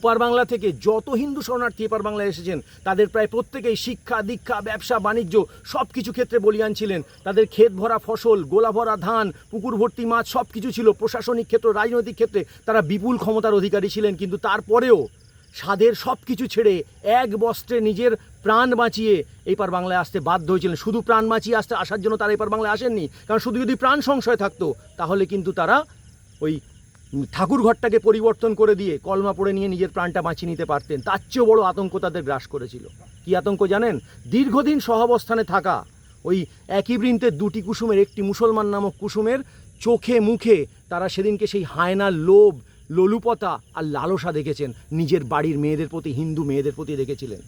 এপার বাংলা থেকে যত হিন্দু শরণার্থী এপার বাংলায় এসেছেন, তাদের প্রায় প্রত্যেকেই শিক্ষা, দীক্ষা, ব্যবসা, বাণিজ্য সব কিছু ক্ষেত্রে বলিয়ান ছিলেন। তাদের ক্ষেত ভরা ফসল, গোলা ভরা ধান, পুকুর ভর্তি মাছ সব কিছু ছিল প্রশাসনিক ক্ষেত্র, রাজনৈতিক ক্ষেত্রে তারা বিপুল ক্ষমতার অধিকারী ছিলেন, কিন্তু তারপরেও স্বাদের সব কিছু ছেড়ে এক বস্ত্রে নিজের প্রাণ বাঁচিয়ে এপার বাংলায় আসতে বাধ্য হয়েছিলেন। শুধু প্রাণ বাঁচিয়ে আসতে আসার জন্য তারা এপার বাংলায় আসেননি, কারণ শুধু যদি প্রাণ সংশয় থাকতো, তাহলে কিন্তু তারা ওই ঠাকুর ঘরটাকে পরিবর্তন করে দিয়ে কলমা পড়ে নিয়ে নিজের প্রাণটা বাঁচিয়ে নিতে পারতেন, তার চেয়েও বড় আতঙ্ক তাদের গ্রাস করেছিল। কি আতঙ্ক জানেন? দীর্ঘদিন সহাবস্থানে থাকা ওই একই বৃন্তের দুটি কুসুমের, একটি মুসলমান নামক কুসুমের চোখে মুখে তারা সেদিনকে সেই হায়নার লোভ, লোলুপতা আর লালসা দেখেছেন, নিজের বাড়ির মেয়েদের প্রতি, হিন্দু মেয়েদের প্রতি দেখেছিলেন।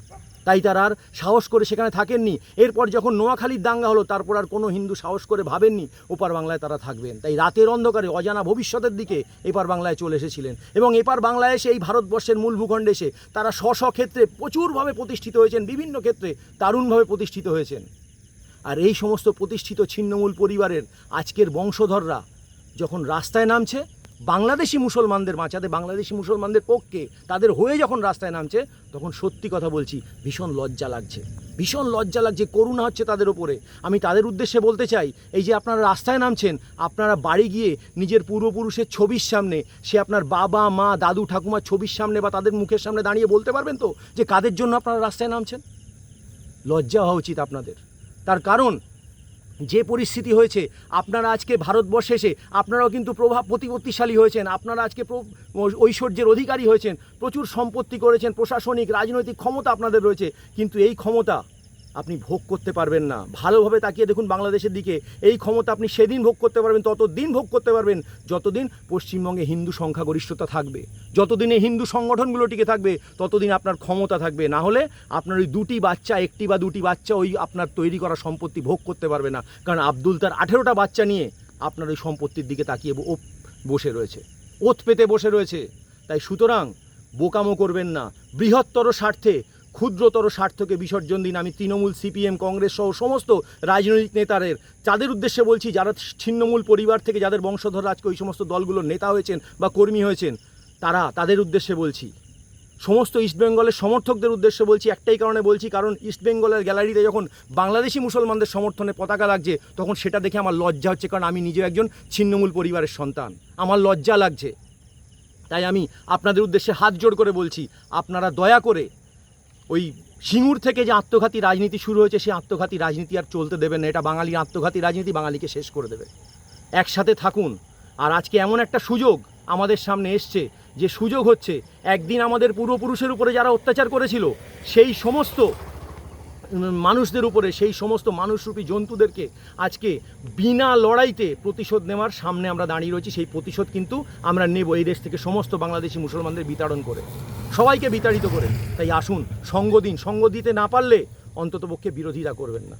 তাই তারা আর সাহস করে সেখানে থাকেননি। এরপর যখন নোয়াখালীর দাঙ্গা হলো, তারপর আর কোনো হিন্দু সাহস করে ভাবেননি ওপার বাংলায় তারা থাকবেন। তাই রাতের অন্ধকারে অজানা ভবিষ্যতের দিকে এপার বাংলায় চলে এসেছিলেন। এবং এপার বাংলায় এসে এই ভারতবর্ষের মূল ভূখণ্ডে এসে তারা স্ব ক্ষেত্রে প্রচুরভাবে প্রতিষ্ঠিত হয়েছেন, বিভিন্ন ক্ষেত্রে দারুণভাবে প্রতিষ্ঠিত হয়েছেন। আর এই সমস্ত প্রতিষ্ঠিত ছিন্নমূল পরিবারের আজকের বংশধররা যখন রাস্তায় নামছে বাংলাদেশি মুসলমানদের বাঁচাতে, বাংলাদেশি মুসলমানদের পক্ষে তাদের হয়ে যখন রাস্তায় নামছে, তখন সত্যি কথা বলছি, ভীষণ লজ্জা লাগছে। ভীষণ লজ্জা লাগছে, করুণা হচ্ছে তাদের ওপরে আমি তাদের উদ্দেশ্যে বলতে চাই, এই যে আপনারা রাস্তায় নামছেন, আপনারা বাড়ি গিয়ে নিজের পূর্বপুরুষের ছবির সামনে, সে আপনার বাবা, মা, দাদু, ঠাকুমার ছবির সামনে বা তাদের মুখের সামনে দাঁড়িয়ে বলতে পারবেন তো, যে কাদের জন্য আপনারা রাস্তায় নামছেন? লজ্জা হওয়া উচিত আপনাদের। তার কারণ যে পরিস্থিতি হয়েছে, আপনারা আজকে ভারতবর্ষে এসে, আপনারাও কিন্তু প্রভাব প্রতিপত্তিশালী হয়েছেন, আপনারা আজকে ঐশ্বর্যের অধিকারী হয়েছেন, প্রচুর সম্পত্তি করেছেন, প্রশাসনিক, রাজনৈতিক ক্ষমতা আপনাদের রয়েছে, কিন্তু এই ক্ষমতা আপনি ভোগ করতে পারবেন না। ভালোভাবে তাকিয়ে দেখুন বাংলাদেশের দিকে। এই ক্ষমতা আপনি সেদিন ভোগ করতে পারবেন, ততদিন ভোগ করতে পারবেন, যতদিন পশ্চিমবঙ্গে হিন্দু সংখ্যাগরিষ্ঠতা থাকবে। যতদিনে হিন্দু সংগঠনগুলো টিকে থাকবে, ততদিন আপনার ক্ষমতা থাকবে। না হলে আপনার ওই দুটি বাচ্চা, একটি বা দুটি বাচ্চা ওই আপনার তৈরি করা সম্পত্তি ভোগ করতে পারবে না। কারণ আব্দুল তার আঠেরোটা বাচ্চা নিয়ে আপনার ওই সম্পত্তির দিকে তাকিয়ে ও বসে রয়েছে। ওত পেতে বসে রয়েছে। তাই সুতরাং বোকামো করবেন না। বৃহত্তর স্বার্থে ক্ষুদ্রতর স্বার্থকে বিসর্জন দিন আমি তৃণমূল, সিপিএম, কংগ্রেস সহ সমস্ত রাজনৈতিক নেতাদের। তাদের উদ্দেশ্যে বলছি, যারা ছিন্নমূল পরিবার থেকে যাদের বংশধর আজকে ওই সমস্ত দলগুলোর নেতা হয়েছেন বা কর্মী হয়েছেন, তারা তাদের উদ্দেশ্যে বলছি। সমস্ত ইস্টবেঙ্গলের সমর্থকদের উদ্দেশ্যে বলছি, একটাই কারণে বলছি, কারণ ইস্টবেঙ্গলের গ্যালারিতে যখন বাংলাদেশি মুসলমানদের সমর্থনে পতাকা লাগছে, তখন সেটা দেখে আমার লজ্জা হচ্ছে, কারণ আমি নিজেও একজন ছিন্নমূল পরিবারের সন্তান। আমার লজ্জা লাগছে। তাই আমি আপনাদের উদ্দেশ্যে হাত জোড় করে বলছি, আপনারা দয়া করে ওই সিঙ্গুর থেকে যে আত্মঘাতী রাজনীতি শুরু হয়েছে, সেই আত্মঘাতী রাজনীতি আর চলতে দেবে না। এটা বাঙালি আত্মঘাতী রাজনীতি, বাঙালিকে শেষ করে দেবে। একসাথে থাকুন। আর আজকে এমন একটা সুযোগ আমাদের সামনে এসছে, যে সুযোগ হচ্ছে, একদিন আমাদের পূর্বপুরুষের উপরে যারা অত্যাচার করেছিল, সেই সমস্ত মানুষদের উপরে, সেই সমস্ত মানুষরূপী জন্তুদেরকে আজকে বিনা লড়াইতে প্রতিশোধ নেওয়ার সামনে আমরা দাঁড়িয়ে রয়েছি। সেই প্রতিশোধ কিন্তু আমরা নেব এই দেশ থেকে সমস্ত বাংলাদেশি মুসলমানদের বিতাড়ন করে। সবাইকে বিতাড়িত করে। তাই আসুন, সঙ্গ দিন। সঙ্গ দিতে না পারলে অন্ততপক্ষে বিরোধিতা করবেন না।